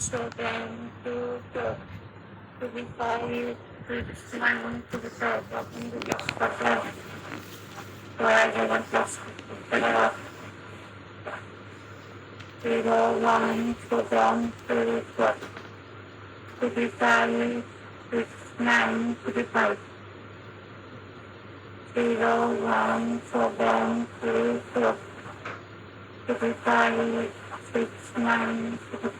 children to the to be fired with smiling to the top of the beach pattern where everyone was together. We were lying for them to the top to be fired with smiling to the top. We were lying for them to the top to be fired with smiling to the top.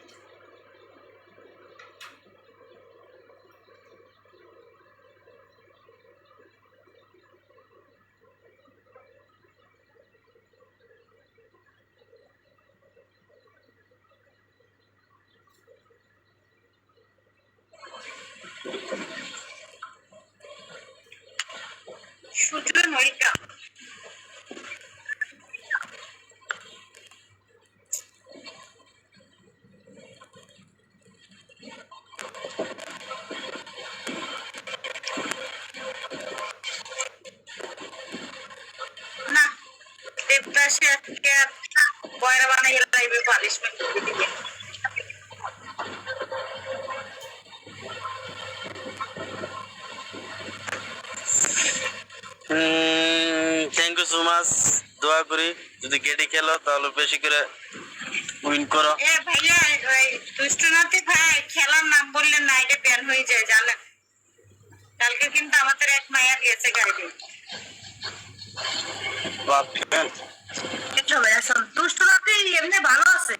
সূর্যের মরিকা না দেবদাসে আজকে বয়রা বানাইয়া লাইবে punishment দিবে thank you so much দোয়া করি যদি গেডি খেলো তাহলে বেশি করে উইন করো। এ ভাইয়া ওই দুষ্টনাথি ভাই খেলার নাম বললে না এটা ব্যান হয়ে যায় জানেন? কালকে কিন্তু আমাদের এক মায়া গেছে গাড়ি কিছু ভাই আসল দুষ্টনাথি এমনি ভালো আছে।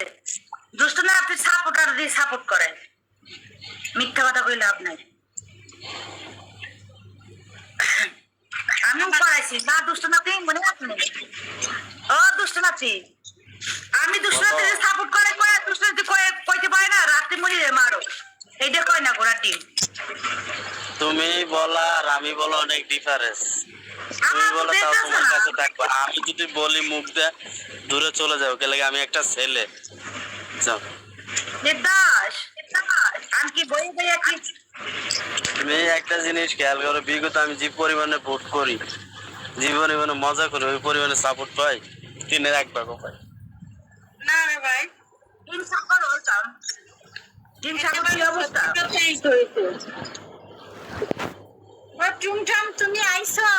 দুষ্টনাথি সাপোর্টার দিয়ে সাপোর্ট করে মিথ্যা কথা কই লাভ নাই। না দুষ্টনাথি মনে আছে? ও দুষ্টনাথি আমি দুষ্টনাথি সাপোর্ট করে কয়ে কয়ে কইতে পারে না? রাত্রি মরি মারো। এইটা কয় না গোড়া টিম তুমি বলা আর আমি বলা অনেক ডিফারেন্স তুমি বলো তাও তোমার কাছে থাকব। আমি যদি বলি মুখ দিয়ে দূরে চলে যাও। কে লাগে আমি একটা ছেলে। যাও। দেবদাস আমি কি বই বইয়া কি? তুমি একটা জিনিস খেয়াল করো বিগত আমি যে পরিমাণে ভোট করি জীবনে মানে মজা করে ওই পরিমাণে সাপোর্ট পাই তিনের এক ভাগ পাই। না রে ভাই টিম সাপোর্ট অল হতাম টিম সাপোর্ট কি অবস্থা? চেঞ্জ হয়েছে বা টুম টুম তুমি আইছো